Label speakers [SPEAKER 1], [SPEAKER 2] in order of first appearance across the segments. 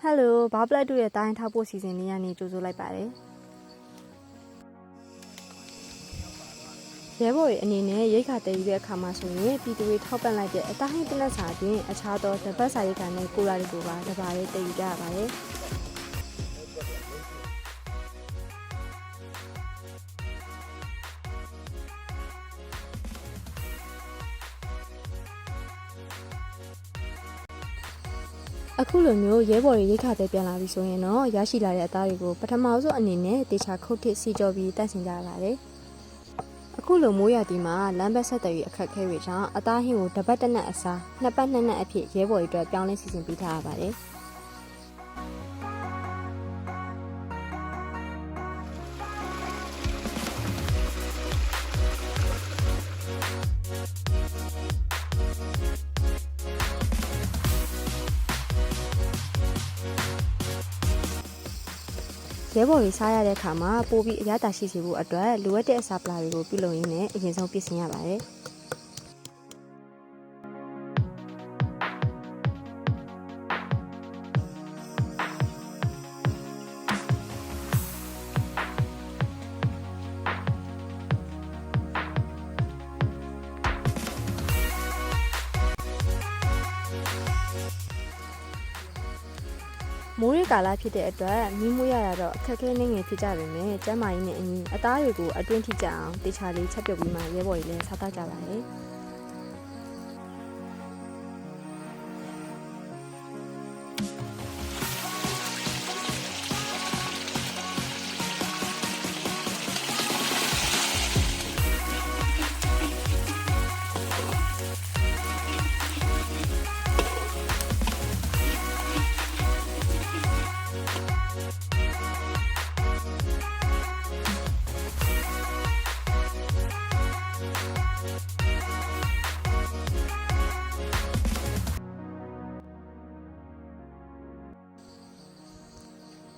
[SPEAKER 1] ဟယ်လိုဘာပလက်တို့ရဲ့တိုင်းထောက်ဖို့စီစဉ်လေးကနေကြိုဆိုလိုက်ပါတယ်ရဲဘော်ရဲ့အနေနဲ့ရိတ်ခါတည်ယူတဲ့အခါမှာဆိုရင်ပြည်သူတွေထောက်ပံ့လိုက်တဲ့အတိုင်းဟိတနက်စာတွင်အခြားသောတပတ်စာရိတ်ခါနဲ့ကိုလာတွေကိုပါတပါးလေးတည်ယူကြရပါတယ် အခုလိုမျိုးရဲဘော်တွေရိတ်ခါတဲ့ပြန်လာပြီဆိုရင်တော့ရရှိလာတဲ့အသားတွေကိုပထမဆုံးအနေနဲ့တေချာခုတ်ထစ်စီကြောပြီးတန့်စင်ကြရပါတယ်အခုလိုမိုးရတီမှာလမ်းဘက်ဆက်သွယ်ရေးအခက်အခဲတွေကြောင့်အသားဟင်းကိုတစ်ပတ်တစ်နက်အစားနှစ်ပတ်နှစ်နက်အဖြစ်ရဲဘော်တွေအတွက်ပြောင်းလဲစီစဉ်ပေးထားရပါတယ် ရဲဘော်တွေစားရတဲ့အခါမှာပိုပြီးအရသာရှိစေဖို့အတွက်လိုအပ်တဲ့အစာပလာတွေကိုပြုလုပ်ရင်းနဲ့အရင်ဆုံးပြင်ဆင်ရပါတယ် မိုးရေကာလဖြစ်တဲ့အတွက်မီးမွေးရတာတော့အခက်အခဲနည်းငယ်ဖြစ်ကြပေမဲ့ကျန်းမာရေးနဲ့အညီအသားတွေကိုအတွင်းထိကြအောင်တေချာလေးချက်ပြုတ်ပြီးမှရဲဘော်တွေလည်းစားတတ်ကြပါတယ်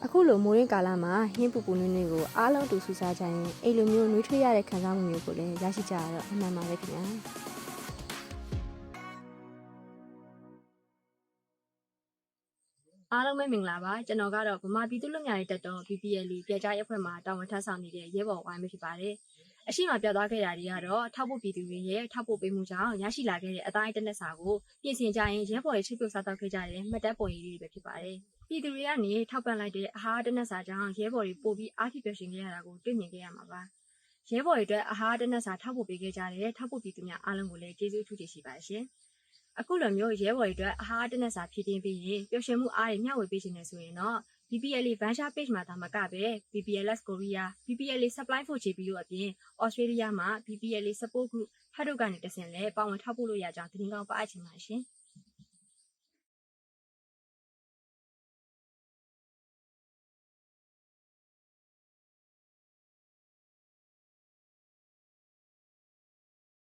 [SPEAKER 1] အခုလိုမိုးရင်းကာလမှာဟင်းပူပူနွေးနွေးကိုအားလုံးတူဆူစားကြရင်အဲ့လိုမျိုးနှွေးထွေးရတဲ့ခံစားမှုမျိုးကိုလည်းရရှိကြရတော့အမှန်ပါပဲခင်ဗျာ
[SPEAKER 2] အားလုံးပဲမင်္ဂလာပါကျွန်တော်ကတော့ဗမာပြည်သူ့လူမျိုးရေးတပ်တော် BPL ပြည်ကြားရပ်ဖွဲ့မှာတာဝန်ထမ်းဆောင်နေတဲ့ရဲဘော်ဝိုင်းပဲဖြစ်ပါတယ် အရှိမပြတ်သွားခဲ့တာတွေကတော့ထောက်ဖို့ပြည်သူတွေရဲ့ထောက်ဖို့ပေးမှုကြောင့်ရရှိလာခဲ့တဲ့အတိုင်းတစ်နက်စာကိုပြင်ဆင်ကြရင်ရဲဘော်တွေချိတ်ပြုတ်စားတော့ခဲ့ကြတဲ့မှတ်တမ်းပုံရိပ်တွေပဲဖြစ်ပါတယ်ပြည်သူတွေကနေထောက်ပံ့လိုက်တဲ့အဟာတစ်နက်စာကြောင့်ရဲဘော်တွေပို့ပြီးအားဖြစ်ပျော်ရွှင်ခဲ့ရတာကိုတွေ့မြင်ခဲ့ရမှာပါရဲဘော်တွေအတွက်အဟာတစ်နက်စာထောက်ဖို့ပေးခဲ့ကြတဲ့ထောက်ဖို့ပြည်သူများအားလုံးကိုလည်းကျေးဇူးထူးတင်ရှိပါတယ်ရှင်အခုလိုမျိုးရဲဘော်တွေအတွက်အဟားတစ်နက်စာဖြည့်တင်းပြီးရင်ပျော်ရွှင်မှုအားတွေမျှဝေပေးခြင်းနဲ့ဆိုရင်တော့ BPL Venture Page မှာဒါမှကပဲ BPLS Korea BPL Supply for JP တို့အပြင် Australia မှာ BPL Support Group ဖတ်တို့ကနေတဆင့်လဲပါဝင်ထောက်ပို့လို့ရကြောင်းသတင်းကောင်းပါအပ်ချင်ပါရှင်။